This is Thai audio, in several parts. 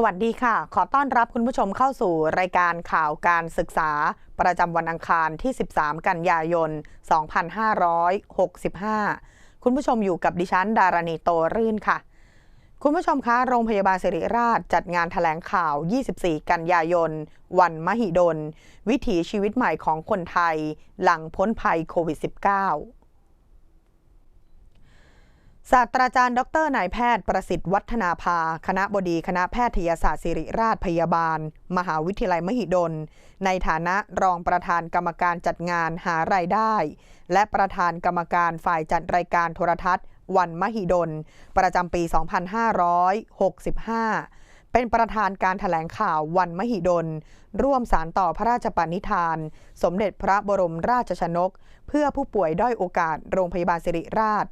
สวัสดีค่ะ ขอต้อนรับคุณผู้ชมเข้าสู่รายการข่าวการศึกษา ประจำวันอังคารที่ 13 กันยายน 2565 คุณผู้ชมอยู่กับดิฉัน ดารณีโตรื่นค่ะ คุณผู้ชมคะ โรงพยาบาลสิริราชจัดงานถแถลงข่าว 24 กันยายน วันมหิดล วิถีชีวิตใหม่ของคนไทย หลังพ้นภัยโควิด -19 ศาสตราจารย์ ดรนายแพทย์ประสิทธิ์วัฒนาภา คณะบดีคณะแพทยศาสตร์ศิริราชพยาบาล มหาวิทยาลัยมหิดล ในฐานะรองประธานกรรมการจัดงานหารายได้ และประธานกรรมการฝ่ายจัดรายการโทรทัศน์ วันมหิดล ประจำปี 2565 เป็นประธานการถแถลงข่าววันมหิดล ร่วมสารต่อพระราชปณิธาน สมเด็จพระบรมราชชนก เพื่อผู้ป่วยด้อยโอกาสโรงพยาบาลสิริราช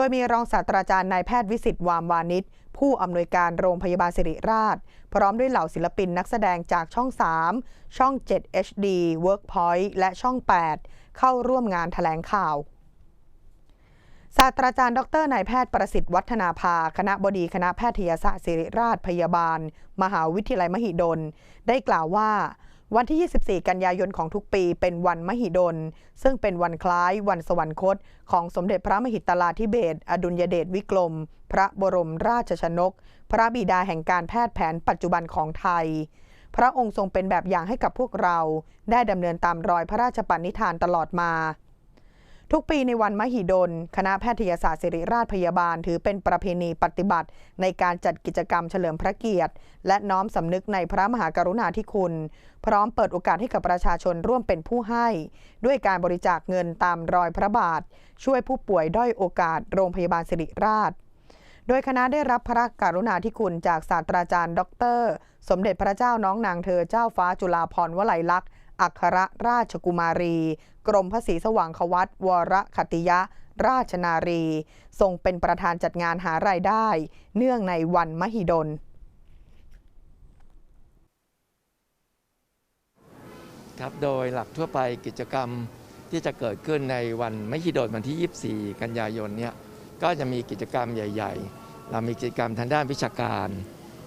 โดยมีรองศาสตราจารย์นายแพทย์วิสิตวามวานิชผู้อำนวยการโรงพยาบาลสิริราช พร้อมด้วยเหล่าศิลปินนักแสดงจากช่อง 3 ช่อง 7 HD Workpoint และช่อง 8 เข้าร่วมงานถแถลงข่าวศาสตราจารย์ ดรนายแพทย์ประสิทธิ์วัฒนาภา คณะบดีคณะแพทยศาสตร์ศิริราชพยาบาล มหาวิทยาลัยมหิดล ได้กล่าวว่า วันที่ 24 กันยายนของทุกปีเป็นวันมหิดล ซึ่งเป็นวันคล้ายวันสวรรคต ของสมเด็จพระมหิตลาธิเบศอดุลยเดชวิกลมพระบรมราชชนก พระบิดาแห่งการแพทย์แผนปัจจุบันของไทย พระองค์ทรงเป็นแบบอย่างให้กับพวกเรา ได้ดำเนินตามรอยพระราชปณิธานตลอดมา ทุกปีในวันมหิดล คณะแพทยศาสตร์ศิริราชพยาบาล ถือเป็นประเพณีปฏิบัติ ในการจัดกิจกรรมเฉลิมพระเกียรติ และน้อมสำนึกในพระมหากรุณาธิคุณ พร้อมเปิดโอกาสให้กับประชาชนร่วมเป็นผู้ให้ ด้วยการบริจาคเงินตามรอยพระบาท ช่วยผู้ป่วยด้อยโอกาส โรงพยาบาลสิริราชโดยคณะได้รับพระกรุณาธิคุณจากศาสตราจารย์ ดร สมเด็จพระเจ้าน้องนางเธอเจ้าฟ้าจุฬาภรณ์วลัยลักษณ์ อัครราชกุมารี กรมพระศรีสว่างควัตวรคติยะ ราชนารี ทรงเป็นประธานจัดงานหารายได้ เนื่องในวันมหิดลครับโดยหลักทั่วไปกิจกรรมที่จะเกิดขึ้นในวันมหิดลวันที่ 24 กันยายนเนี่ยก็จะมีกิจกรรมใหญ่ ๆ เรามีกิจกรรมทางด้านวิชาการ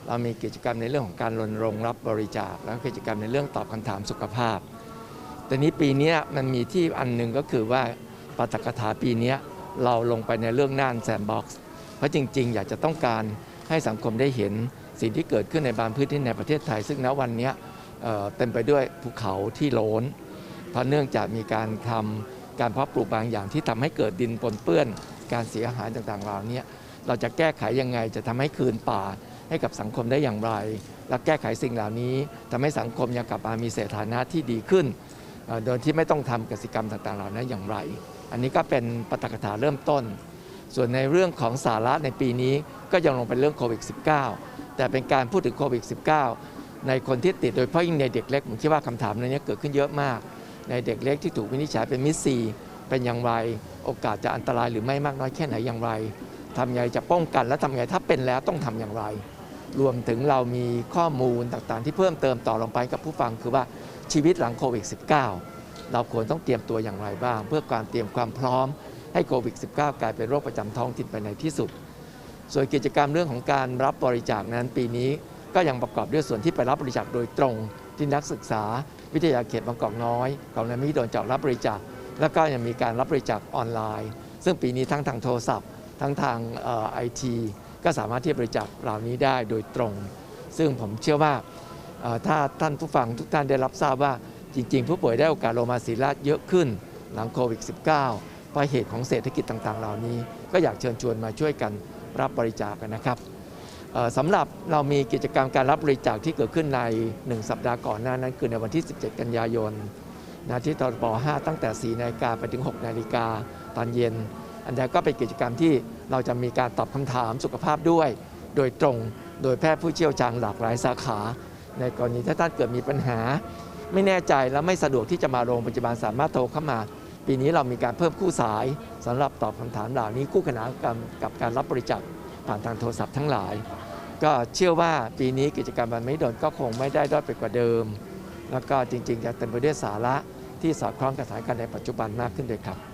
เรามีกิจกรรมในเรื่องของการรณรงค์รับบริจาค แล้วก็กิจกรรมในเรื่องตอบคำถามสุขภาพ แต่นี้ปีนี้มันมีที่อันหนึ่งก็คือว่าปาฐกถาปีนี้เราลงไปในเรื่องน่านแซนบ็อกซ์เพราะจริง ๆ อยากจะต้องการให้สังคมได้เห็นสิ่งที่เกิดขึ้นในบางพื้นที่ในประเทศไทย ซึ่งณวันนี้เต็มไปด้วยภูเขาที่โลนเพราะเนื่องจากมีการทำการเพาะปลูกบางอย่างที่ทำให้เกิดดินปนเปื้อนการเสียหายต่างๆเหล่านี้เราจะแก้ไขยังไงจะทำให้คืนป่าให้กับสังคมได้อย่างไร และแก้ไขสิ่งเหล่านี้ทำให้สังคมยังกลับมามีเสถานะที่ดีขึ้น โดยที่ไม่ต้องทำกสิกรรมต่างๆเหล่านั้นอย่างไร อันนี้ก็เป็นปฐกถาเริ่มต้น ส่วนในเรื่องของสาระในปีนี้ก็ยังลงเป็นเรื่องโควิด -19 แต่เป็นการพูดถึงโควิด -19 ในคนที่ติดโดยเฉพาะยิ่งในเด็กเล็กผมคิดว่าคำถามในนี้เกิดขึ้นเยอะมาก ในเด็กเล็กที่ถูกวินิจฉัยเป็นมิสซีเป็นอย่างไรโอกาสจะอันตรายหรือไม่มากน้อยแค่ไหนอย่างไรทำไงจะป้องกันและทำไงถ้าเป็นแล้วต้องทำอย่างไร รวมถึงเรามีข้อมูลต่างๆ ที่เพิ่มเติมต่อลงไปกับผู้ฟังคือว่า ชีวิตหลังโควิด -19 เราควรต้องเตรียมตัวอย่างไรบ้าง เพื่อการเตรียมความพร้อมให้โควิด -19 กลายเป็นโรคประจำท้องถิ่นไปในที่สุด ส่วนกิจกรรมเรื่องของการรับบริจาคนั้นปีนี้ ก็ยังประกอบด้วยส่วนที่ไปรับบริจาคโดยตรง ที่นักศึกษา วิทยาเขตบางกอกน้อยของนายมิโดนจากรับบริจาค แล้วก็ยังมีการรับบริจาคออนไลน์ ซึ่งปีนี้ทั้งทางโทรศัพท์ ทั้งทางไอทีก็สามารถที่จะบริจาคเหล่านี้ได้โดยตรง ซึ่งผมเชื่อว่า ถ้าท่านผู้ฟังทุกท่านได้รับทราบว่าจริง ๆ ผู้ป่วยได้โอกาสโลมาศิริราชเยอะขึ้นหลังโควิด -19 เพราะเหตุของเศรษฐกิจต่างๆ เหล่านี้ ก็อยากเชิญชวนมาช่วยกันรับบริจาคกันนะครับสำหรับเรามีกิจกรรมการรับบริจาคที่เกิดขึ้นใน 1 สัปดาห์ก่อนหน้านั้นคือในวันที่ 17 กันยายนนะที่ตอนป 5 ตั้งแต่ 4 นาฬิกาไปถึง 6 นาฬิกาตอนเย็น อันนี้ก็เป็นกิจกรรมที่เราจะมีการตอบคำถามสุขภาพด้วย โดยตรงโดยแพทย์ผู้เชี่ยวชาญหลากหลายสาขา ในกรณีถ้าท่านเกิดมีปัญหา ไม่แน่ใจและไม่สะดวกที่จะมาโรงพยาบาลสามารถโทรเข้ามา ปีนี้เรามีการเพิ่มคู่สายสำหรับตอบคำถามเหล่านี้คู่ขนานกับกับการรับบริจาคผ่านทางโทรศัพท์ทั้งหลาย ก็เชื่อว่าปีนี้กิจกรรมมันไม่โดนก็คงไม่ได้ด้อยไปกว่าเดิม แล้วก็จริงๆจะเต็มไปด้วยสาระที่สอดคล้องกับสถานการณ์ในปัจจุบันมากขึ้นเลยครับ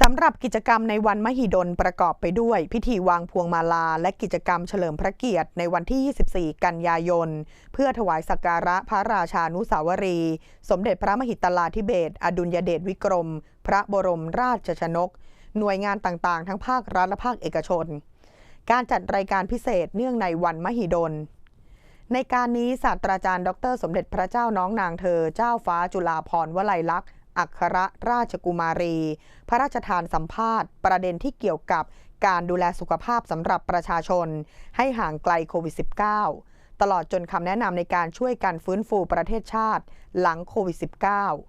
ศำหรับกิจกรรมในวันมหิดลประกอบไปด้วย พิธีวางพวงมาลา และกิจกรรมเฉลิมพระเกียรติในวันที่ 24 กันยายน เพื่อถวายสักการะพระราชานุสาวรี สมเด็จพระมหิตลาธิเบศอดุลยเดชวิกรม พระบรมราชชนก หน่วยงานต่างๆ ทั้งภาครัฐและภาคเอกชน การจัดรายการพิเศษเนื่องในวันมหิดลในการนี้ศาสตราจารย์ ดร สมเด็จพระเจ้าน้องนางเธอ เจ้าฟ้าจุฬาภรณ์วลัยลักษณ์ อัครราชกุมารี พระราชทานสัมภาษณ์ ประเด็นที่เกี่ยวกับการดูแลสุขภาพสำหรับประชาชน ให้ห่างไกลโควิด -19 ตลอดจนคำแนะนำในการช่วยกันฟื้นฟูประเทศชาติ หลังโควิด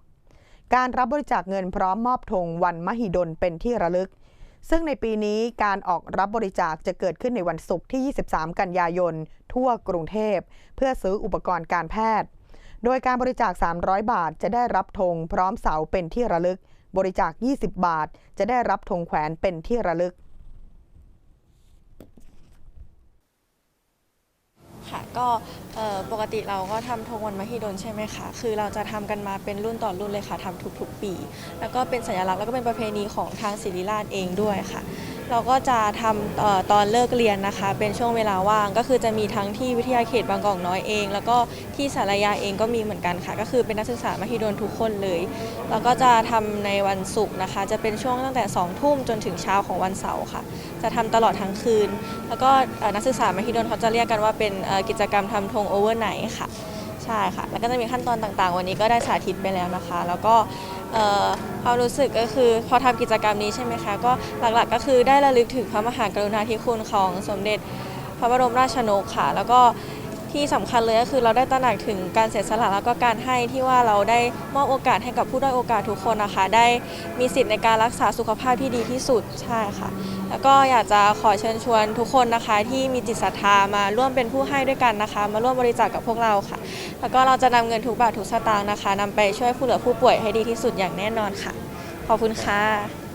-19 การรับบริจาคเงินพร้อมมอบธงวันมหิดลเป็นที่ระลึก ซึ่งในปีนี้การออกรับบริจาคจะเกิดขึ้นในวันศุกร์ที่ 23 กันยายน ทั่วกรุงเทพ เพื่อซื้ออุปกรณ์การแพทย์ โดยการบริจาค 300 บาทจะได้รับธงพร้อมเสาเป็นที่ระลึก บริจาค 20 บาท จะได้รับธงแขวนเป็นที่ระลึกค่ะก็ปกติเราก็ทำธงวันมหิดลใช่ไหมคะคือเราจะทำกันมาเป็นรุ่นต่อรุ่นเลยค่ะทำทุกๆ ปี แล้วก็เป็นสัญลักษณ์แล้วก็เป็นประเพณีของทางศิริราชเองด้วยค่ะ เราก็จะทำตอนเลิกเรียนนะคะ เป็นช่วงเวลาว่างก็คือจะมีทั้งที่วิทยาเขตบางกอกน้อยเอง แล้วก็ที่สารยาเองก็มีเหมือนกันค่ะ ก็คือเป็นนักศึกษามหิดลทุกคนเลย แล้วก็จะทำในวันศุกร์นะคะ จะเป็นช่วงตั้งแต่2ทุ่มจนถึงเช้าของวันเสาร์ค่ะ จะทำตลอดทั้งคืน แล้วก็นักศึกษามหิดลเขาจะเรียกกันว่าเป็นกิจกรรมทำธงโอเวอร์ไนท์ค่ะใช่ค่ะ แล้วก็จะมีขั้นตอนต่างๆ วันนี้ก็ได้สาธิตไปแล้วนะคะ แล้วก็ ความรู้สึกก็คือพอทำกิจกรรมนี้ใช่ไหมคะ ก็หลักๆก็คือได้ระลึกถึงพระมหากรุณาธิคุณของสมเด็จพระบรมราชชนกค่ะ แล้วก็ ที่สำคัญเลยก็คือเราได้ตระหนักถึงการเสียสละแล้วก็การให้ที่ว่าเราได้มอบโอกาสให้กับผู้ด้อยโอกาสทุกคนนะคะ ได้มีสิทธิ์ในการรักษาสุขภาพที่ดีที่สุดใช่ค่ะ แล้วก็อยากจะขอเชิญชวนทุกคนนะคะ ที่มีจิตศรัทธามาร่วมเป็นผู้ให้ด้วยกันนะคะ มาร่วมบริจาคกับพวกเราค่ะ แล้วก็เราจะนำเงินทุกบาททุกสตางค์นะคะนำไปช่วยผู้เหลือผู้ป่วยให้ดีที่สุดอย่างแน่นอนค่ะ ขอบคุณค่ะ